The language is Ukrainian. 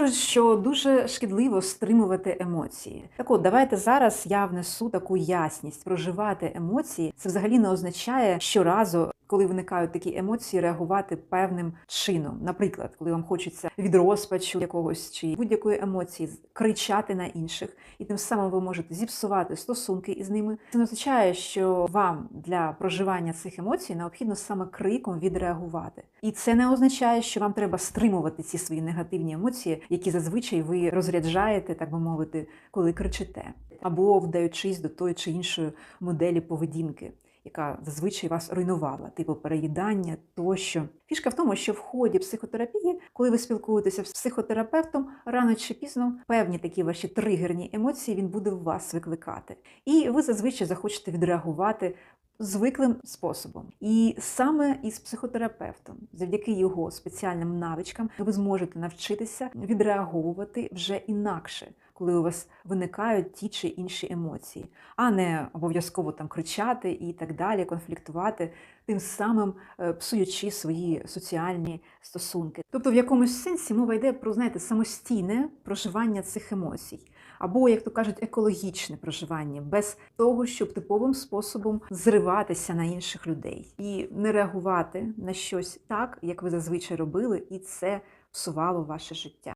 Кажуть, що дуже шкідливо стримувати емоції. Так от, давайте зараз я внесу таку ясність. Проживати емоції це взагалі не означає щоразу, коли виникають такі емоції, реагувати певним чином. Наприклад, коли вам хочеться від розпачу якогось чи будь-якої емоції кричати на інших, і тим самим ви можете зіпсувати стосунки із ними. Це не означає, що вам для проживання цих емоцій необхідно саме криком відреагувати. І це не означає, що вам треба стримувати ці свої негативні емоції, які зазвичай ви розряджаєте, так би мовити, коли кричите, або вдаючись до тої чи іншої моделі поведінки. Яка зазвичай вас руйнувала, типу переїдання тощо. Фішка в тому, що в ході психотерапії, коли ви спілкуєтеся з психотерапевтом, рано чи пізно певні такі ваші тригерні емоції він буде в вас викликати. І ви зазвичай захочете відреагувати звиклим способом. І саме із психотерапевтом, завдяки його спеціальним навичкам, ви зможете навчитися відреаговувати вже інакше, коли у вас виникають ті чи інші емоції, а не обов'язково там кричати і так далі, конфліктувати, тим самим е, псуючи свої соціальні стосунки. Тобто, в якомусь сенсі мова йде про знаєте, самостійне проживання цих емоцій. Або, як то кажуть, екологічне проживання, без того, щоб типовим способом зриватися на інших людей і не реагувати на щось так, як ви зазвичай робили, і це псувало ваше життя.